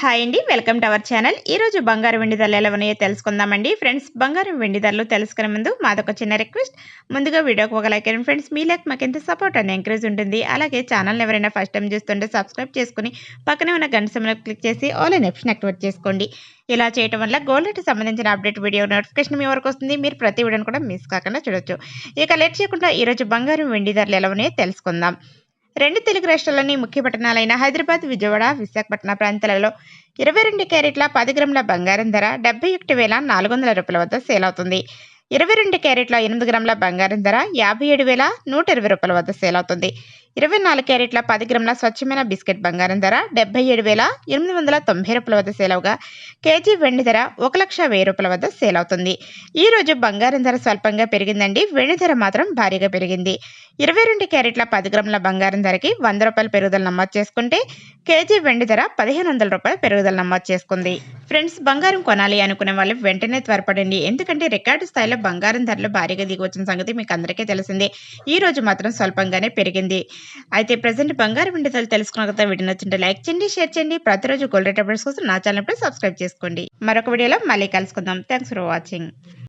Hi అండి. Welcome to our channel. ఈ రోజు బంగారు వెండి ధరలు ఎలా ఉన్నాయో తెలుసుకుందామండి. ఫ్రెండ్స్ బంగారం వెండి ధరలు తెలుసుకునే ముందు మాదొక చిన్న రిక్వెస్ట్. ముందుగా వీడియోకి ఒక లైక్ అండ్ ఫ్రెండ్స్. మీ లైక్ మాకు ఎంత సపోర్ట్ అని ఎంకరేజ్ ఉంటుంది అలాగే ఛానల్ ఎవరైనా ఫస్ట్ టైం చూస్తుంటే సబ్స్క్రైబ్ చేసుకుని పక్కనే ఉన్న గంట సమయంలో క్లిక్ చేసి ఆల్ అన్ ఆప్షన్ యాక్టివేట్ చేసుకోండి. ఇలా చేయడం వల్ల గోల్డ్ సంబంధించిన అప్డేట్ వీడియో నోటిఫికేషన్ మీ వరకు వస్తుంది. మీరు ప్రతి వీడియోని కూడా మిస్ కాకుండా చూడొచ్చు. ఇక లేట్ చేయకుండా ఈరోజు బంగారం వెండి ధరలు ఎలా ఉన్నాయో తెలుసుకుందాం. రెండు తెలుగు రాష్ట్రాల్లోని ముఖ్య పట్టణాలైన హైదరాబాద్ విజయవాడ విశాఖపట్నం ప్రాంతాలలో ఇరవై రెండు క్యారెట్ల పది గ్రాముల బంగారం ధర డెబ్బై ఒకటి వేల నాలుగు వందల రూపాయల వద్ద సేల్ అవుతుంది. ఇరవై రెండు క్యారెట్ల ఎనిమిది గ్రాముల బంగారం ధర యాభై ఏడు వేల నూట ఇరవై రూపాయల వద్ద సేల్ అవుతుంది. ఇరవై నాలుగు క్యారెట్ల పది గ్రాముల స్వచ్ఛమైన బిస్కెట్ బంగారం ధర డెబ్బై ఏడు వేల ఎనిమిది వందల తొంభై రూపాయల వద్ద సేల్ అవగా. కేజీ వెండి ధర ఒక లక్ష వెయ్యి రూపాయల వద్ద సేల్ అవుతుంది. ఈ రోజు బంగారం ధర స్వల్పంగా పెరిగిందండి. వెండి ధర మాత్రం భారీగా పెరిగింది. ఇరవై రెండు క్యారెట్ల పది గ్రాముల బంగారం ధరకి వంద రూపాయల పెరుగుదల నమోదు చేసుకుంటే కేజీ వెండి ధర పదిహేను వందల రూపాయల పెరుగుదల నమోదు చేసుకుంది. ఫ్రెండ్స్ బంగారం కొనాలి అనుకునే వాళ్ళు వెంటనే త్వరపడండి. ఎందుకంటే రికార్డు స్థాయిలో బంగారం ధరలు భారీగా దిగి వచ్చిన సంగతి మీకు అందరికీ తెలిసిందే. ఈ రోజు మాత్రం స్వల్పంగానే పెరిగింది. అయితే ప్రజెంట్ బంగారం వెండి ధరలు తెలుసుకున్న కదా వీడియో నచ్చింటే లైక్ చేయండి షేర్ చేయండి. ప్రతిరోజు గోల్డ్ రేట్ అప్డేట్స్ కోసం నా ఛానల్ సబ్స్క్రైబ్ చేసుకోండి. మరొక వీడియోలో మళ్ళీ కలుసుకుందాం. Thanks for watching.